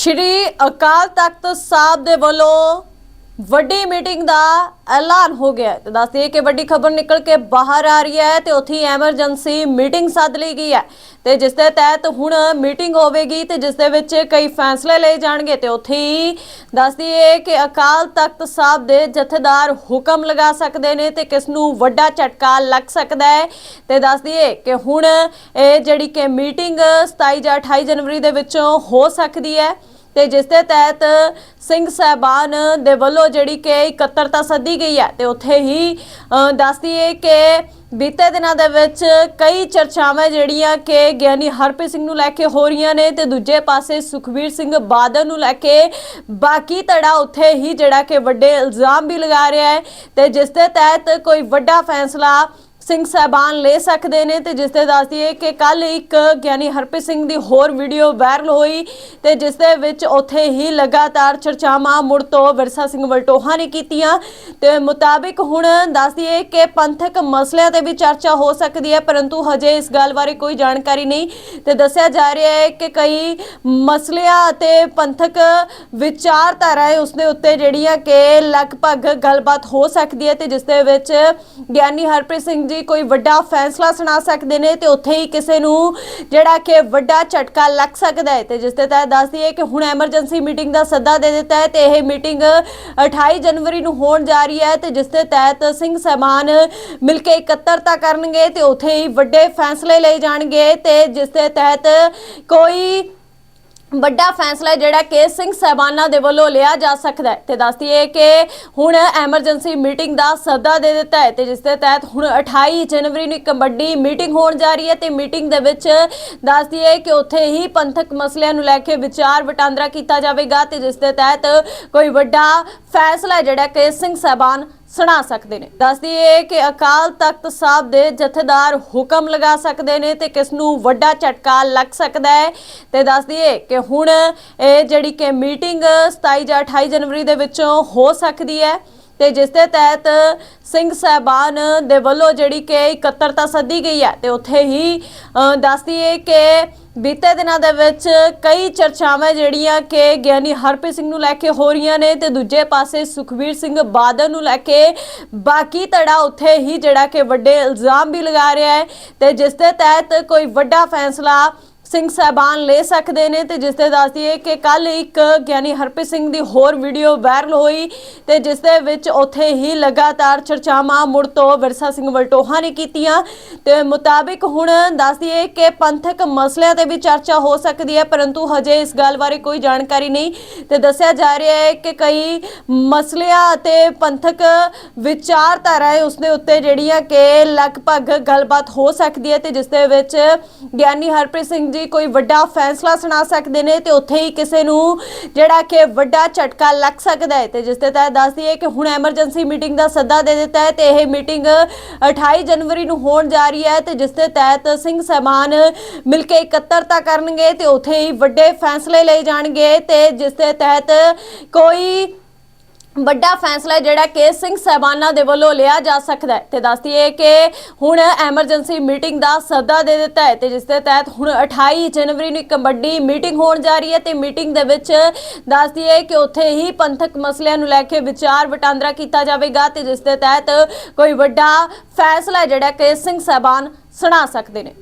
ਸ਼੍ਰੀ ਅਕਾਲ ਤਖਤ ਸਾਹਿਬ ਦੇ ਵੱਲੋਂ ਵੱਡੀ ਮੀਟਿੰਗ ਦਾ ਐਲਾਨ ਹੋ ਗਿਆ ਹੈ। ਤੇ ਦੱਸਦੇ ਕਿ ਵੱਡੀ ਖਬਰ ਨਿਕਲ ਕੇ ਬਾਹਰ ਆ ਰਹੀ ਹੈ ਤੇ ਉੱਥੇ ਐਮਰਜੈਂਸੀ ਮੀਟਿੰਗ ਸੱਦ ਲਈ ਗਈ ਹੈ। ਤੇ ਜਿਸ ਦੇ ਤਹਿਤ ਹੁਣ ਮੀਟਿੰਗ ਹੋਵੇਗੀ ਤੇ ਜਿਸ ਦੇ ਵਿੱਚ ਕਈ ਫੈਸਲੇ ਲਏ ਜਾਣਗੇ ਤੇ ਉੱਥੇ ਹੀ ਦੱਸਦੀ ਹੈ ਕਿ ਅਕਾਲ ਤਖਤ ਸਾਹਿਬ ਦੇ ਜਥੇਦਾਰ ਹੁਕਮ ਲਗਾ ਸਕਦੇ ਨੇ ਤੇ ਕਿਸ ਨੂੰ ਵੱਡਾ ਝਟਕਾ ਲੱਗ ਸਕਦਾ ਹੈ। ਤੇ ਦੱਸਦੀ ਹੈ ਕਿ ਹੁਣ ਇਹ ਜਿਹੜੀ ਕਿ ਮੀਟਿੰਗ 27 ਜਾਂ 28 ਜਨਵਰੀ ਦੇ ਵਿੱਚੋਂ ਹੋ ਸਕਦੀ ਹੈ। ਤੇ ਜਿਸ ਦੇ ਤਹਿਤ ਸਿੰਘ ਸਾਹਿਬਾਨ ਦੇ ਵੱਲੋਂ ਜਿਹੜੀ ਕਿ ਇਕੱਤਰਤਾ ਸੱਦੀ ਗਈ ਹੈ ਤੇ ਉੱਥੇ ਹੀ ਅ, ਦੱਸਦੀ ਹੈ ਕਿ ਬੀਤੇ ਦਿਨਾਂ ਦੇ ਵਿੱਚ ਕਈ ਚਰਚਾਵਾਂ ਜਿਹੜੀਆਂ ਕਿ ਗਿਆਨੀ ਹਰਪ੍ਰੀਤ ਸਿੰਘ ਨੂੰ ਲੈ ਕੇ ਹੋ ਰਹੀਆਂ ਨੇ ਤੇ ਦੂਜੇ ਪਾਸੇ ਸੁਖਵੀਰ ਸਿੰਘ ਬਾਦਲ ਨੂੰ ਲੈ ਕੇ ਬਾਕੀ ਧੜਾ ਉੱਥੇ ਹੀ ਜਿਹੜਾ ਕਿ ਵੱਡੇ ਇਲਜ਼ਾਮ ਵੀ ਲਗਾ ਰਿਹਾ ਹੈ ਤੇ ਜਿਸ ਦੇ ਤਹਿਤ ਕੋਈ ਵੱਡਾ ਫੈਸਲਾ ਸਿੰਘ ਸਾਹਿਬਾਨ ਲੈ ਸਕਦੇ ਨੇ ਤੇ ਜਿਸ ਤੇ ਦੱਸਦੀ ਹੈ ਕਿ ਕੱਲ ਇੱਕ ਗਿਆਨੀ ਹਰਪ੍ਰੀਤ ਸਿੰਘ ਦੀ ਹੋਰ ਵੀਡੀਓ ਵਾਇਰਲ ਹੋਈ ਤੇ ਜਿਸ ਦੇ ਵਿੱਚ ਉੱਥੇ ਹੀ ਲਗਾਤਾਰ ਚਰਚਾਵਾਂ ਮੁੜ ਤੋਂ ਵਿਰਸਾ ਸਿੰਘ ਵਲਟੋਹਾ ਨੇ ਕੀਤੀਆਂ। ਤੇ ਮੁਤਾਬਿਕ ਹੁਣ ਦੱਸਦੀ ਹੈ ਕਿ ਪੰਥਕ ਮਸਲਿਆਂ ਤੇ ਵੀ ਚਰਚਾ ਹੋ ਸਕਦੀ ਹੈ, ਪਰੰਤੂ ਹਜੇ ਇਸ ਗੱਲ ਬਾਰੇ ਕੋਈ ਜਾਣਕਾਰੀ ਨਹੀਂ। ਤੇ ਦੱਸਿਆ ਜਾ ਰਿਹਾ ਹੈ ਕਿ ਕਈ ਮਸਲਿਆਂ ਅਤੇ ਪੰਥਕ ਵਿਚਾਰਧਾਰਾ ਉਸਦੇ ਉੱਤੇ ਜਿਹੜੀਆਂ ਕਿ ਲਗਭਗ ਗੱਲਬਾਤ ਹੋ ਸਕਦੀ ਹੈ ਤੇ ਜਿਸ ਦੇ ਵਿੱਚ ਗਿਆਨੀ ਹਰਪ੍ਰੀਤ ਸਿੰਘ ਜੀ ਕੋਈ ਵੱਡਾ ਫੈਸਲਾ ਸੁਣਾ ਸਕਦੇ ਨੇ ਤੇ ਉੱਥੇ ਹੀ ਕਿਸੇ ਨੂੰ ਜਿਹੜਾ ਕਿ ਵੱਡਾ ਝਟਕਾ ਲੱਗ ਸਕਦਾ ਹੈ। ਤੇ ਜਿਸ ਦੇ ਤਹਿਤ ਦੱਸਦੀ ਹੈ ਕਿ ਹੁਣ ਐਮਰਜੈਂਸੀ ਮੀਟਿੰਗ ਦਾ ਸੱਦਾ ਦੇ ਦਿੱਤਾ ਹੈ ਤੇ ਇਹ ਮੀਟਿੰਗ 28 ਜਨਵਰੀ ਨੂੰ ਹੋਣ ਜਾ ਰਹੀ ਹੈ ਤੇ ਜਿਸ ਦੇ ਤਹਿਤ ਸਿੰਘ ਸਹਿਬਾਨ ਮਿਲ ਕੇ ਇਕੱਤਰਤਾ ਕਰਨਗੇ ਤੇ ਉੱਥੇ ਹੀ ਵੱਡੇ ਫੈਸਲੇ ਲਏ ਜਾਣਗੇ ਤੇ ਜਿਸ ਦੇ ਤਹਿਤ ਕੋਈ ਵੱਡਾ ਫੈਸਲਾ ਜਿਹੜਾ ਕਿ ਸਿੰਘ ਸਹਿਬਾਨਾਂ ਦੇ ਵੱਲੋਂ ਲਿਆ ਜਾ ਸਕਦਾ ਹੈ। ਤੇ ਦੱਸਦੀ ਹੈ ਕਿ ਹੁਣ ਐਮਰਜੈਂਸੀ ਮੀਟਿੰਗ ਦਾ ਸੱਦਾ ਦੇ ਦਿੱਤਾ ਹੈ ਤੇ ਜਿਸ ਦੇ ਤਹਿਤ ਹੁਣ 28 ਜਨਵਰੀ ਨੂੰ ਇੱਕ ਵੱਡੀ ਮੀਟਿੰਗ ਹੋਣ ਜਾ ਰਹੀ ਹੈ ਤੇ ਮੀਟਿੰਗ ਦੇ ਵਿੱਚ ਦੱਸਦੀ ਹੈ ਕਿ ਉੱਥੇ ਹੀ ਪੰਥਕ ਮਸਲਿਆਂ ਨੂੰ ਲੈ ਕੇ ਵਿਚਾਰ ਵਟਾਂਦਰਾ ਕੀਤਾ ਜਾਵੇਗਾ ਤੇ ਜਿਸ ਦੇ ਤਹਿਤ ਕੋਈ ਵੱਡਾ ਫੈਸਲਾ ਜਿਹੜਾ ਕਿ ਸਿੰਘ ਸਹਿਬਾਨ ਸੁਣਾ ਸਕਦੇ ਨੇ। ਦੱਸਦੀ ਹੈ ਕਿ ਅਕਾਲ ਤਖਤ ਸਾਹਿਬ ਦੇ ਜਥੇਦਾਰ ਹੁਕਮ ਲਗਾ ਸਕਦੇ ਨੇ ਤੇ ਕਿਸ ਨੂੰ ਵੱਡਾ ਝਟਕਾ ਲੱਗ ਸਕਦਾ ਹੈ। ਤੇ ਦੱਸਦੀ ਹੈ ਕਿ ਹੁਣ ਇਹ ਜਿਹੜੀ ਕਿ ਮੀਟਿੰਗ 27 ਜਾਂ 28 ਜਨਵਰੀ ਦੇ ਵਿੱਚੋਂ ਹੋ ਸਕਦੀ ਹੈ ਤੇ ਜਿਸ ਦੇ ਤਹਿਤ ਸਿੰਘ ਸਾਹਿਬਾਨ ਦੇ ਵੱਲੋਂ ਜਿਹੜੀ ਕਿ ਇਕੱਤਰਤਾ ਸੱਦੀ ਗਈ ਹੈ ਤੇ ਉੱਥੇ ਹੀ ਅ, ਦੱਸਦੀ ਹੈ ਕਿ ਬੀਤੇ ਦਿਨਾਂ ਦੇ ਵਿੱਚ ਕਈ ਚਰਚਾਵਾਂ ਜਿਹੜੀਆਂ ਕਿ ਗਿਆਨੀ ਹਰਪ੍ਰੀਤ ਸਿੰਘ ਨੂੰ ਲੈ ਕੇ ਹੋ ਰਹੀਆਂ ਨੇ ਤੇ ਦੂਜੇ ਪਾਸੇ ਸੁਖਵੀਰ ਸਿੰਘ ਬਾਦਲ ਨੂੰ ਲੈ ਕੇ ਬਾਕੀ ਧੜਾ ਉੱਥੇ ਹੀ ਜਿਹੜਾ ਕਿ ਵੱਡੇ ਇਲਜ਼ਾਮ ਵੀ ਲਗਾ ਰਿਹਾ ਹੈ ਤੇ ਜਿਸ ਦੇ ਤਹਿਤ ਕੋਈ ਵੱਡਾ ਫੈਸਲਾ ਸਿੰਘ ਸਾਹਿਬਾਨ ਲੈ ਸਕਦੇ ਨੇ ਤੇ ਜਿਸ ਤੇ ਦੱਸਦੀ ਹੈ ਕਿ ਕੱਲ ਇੱਕ, ਗਿਆਨੀ ਹਰਪ੍ਰੀਤ ਸਿੰਘ ਦੀ ਹੋਰ ਵੀਡੀਓ ਵਾਇਰਲ ਹੋਈ ਤੇ ਜਿਸ ਦੇ ਵਿੱਚ ਉੱਥੇ ਹੀ ਲਗਾਤਾਰ ਚਰਚਾਵਾਂ ਮੁੜ ਤੋਂ ਵਿਰਸਾ ਸਿੰਘ ਵਲਟੋਹਾ ਨੇ ਕੀਤੀਆਂ। ਤੇ ਮੁਤਾਬਿਕ ਹੁਣ ਦੱਸਦੀ ਹੈ ਕਿ ਪੰਥਕ ਮਸਲਿਆਂ ਤੇ ਵੀ ਚਰਚਾ ਹੋ ਸਕਦੀ ਹੈ, ਪਰੰਤੂ ਹਜੇ ਇਸ ਗੱਲ ਬਾਰੇ ਕੋਈ ਜਾਣਕਾਰੀ ਨਹੀਂ। ਤੇ ਦੱਸਿਆ ਜਾ ਰਿਹਾ ਹੈ ਕਿ ਕਈ ਮਸਲਿਆਂ ਅਤੇ ਪੰਥਕ ਵਿਚਾਰਧਾਰਾ ਹੈ ਉਸ ਦੇ ਉੱਤੇ ਜਿਹੜੀਆਂ ਕਿ ਲਗਭਗ ਗੱਲਬਾਤ ਹੋ ਸਕਦੀ ਹੈ ਤੇ ਜਿਸ ਦੇ ਵਿੱਚ ਗਿਆਨੀ ਹਰਪ੍ਰੀਤ ਸਿੰਘ ਜੀ ਕੋਈ ਵੱਡਾ ਫੈਸਲਾ ਸੁਣਾ ਸਕਦੇ ਨੇ ਤੇ ਉੱਥੇ ਹੀ ਕਿਸੇ ਨੂੰ ਜਿਹੜਾ ਕਿ ਵੱਡਾ ਝਟਕਾ ਲੱਗ ਸਕਦਾ ਹੈ। ਤੇ ਜਿਸ ਦੇ ਤਹਿਤ ਦੱਸਦੀ ਹੈ ਕਿ ਹੁਣ ਐਮਰਜੈਂਸੀ ਮੀਟਿੰਗ ਦਾ ਸੱਦਾ ਦੇ ਦਿੱਤਾ ਹੈ ਤੇ ਇਹ ਮੀਟਿੰਗ 28 ਜਨਵਰੀ ਨੂੰ ਹੋਣ ਜਾ ਰਹੀ ਹੈ ਤੇ ਜਿਸ ਦੇ ਤਹਿਤ ਸਿੰਘ ਸਹਿਬਾਨ ਮਿਲ ਕੇ ਇਕੱਤਰਤਾ ਕਰਨਗੇ ਤੇ ਉੱਥੇ ਹੀ ਵੱਡੇ ਫੈਸਲੇ ਲਏ ਜਾਣਗੇ ਤੇ ਜਿਸ ਦੇ ਤਹਿਤ ਕੋਈ ਵੱਡਾ ਫੈਸਲਾ ਜਿਹੜਾ ਕਿ ਸਿੰਘ ਸਹਿਬਾਨਾਂ ਦੇ ਵੱਲੋਂ ਲਿਆ ਜਾ ਸਕਦਾ ਹੈ। ਤੇ ਦੱਸਦੀ ਹੈ ਕਿ ਹੁਣ ਐਮਰਜੈਂਸੀ ਮੀਟਿੰਗ ਦਾ ਸੱਦਾ ਦੇ ਦਿੱਤਾ ਹੈ ਤੇ ਜਿਸ ਦੇ ਤਹਿਤ ਹੁਣ 28 ਜਨਵਰੀ ਨੂੰ ਇੱਕ ਵੱਡੀ ਮੀਟਿੰਗ ਹੋਣ ਜਾ ਰਹੀ ਹੈ ਤੇ ਮੀਟਿੰਗ ਦੇ ਵਿੱਚ ਦੱਸਦੀ ਹੈ ਕਿ ਉੱਥੇ ਹੀ ਪੰਥਕ ਮਸਲਿਆਂ ਨੂੰ ਲੈ ਕੇ ਵਿਚਾਰ ਵਟਾਂਦਰਾ ਕੀਤਾ ਜਾਵੇਗਾ ਤੇ ਜਿਸ ਦੇ ਤਹਿਤ ਕੋਈ ਵੱਡਾ ਫੈਸਲਾ ਜਿਹੜਾ ਕਿ ਸਿੰਘ ਸਹਿਬਾਨ ਸੁਣਾ ਸਕਦੇ ਨੇ।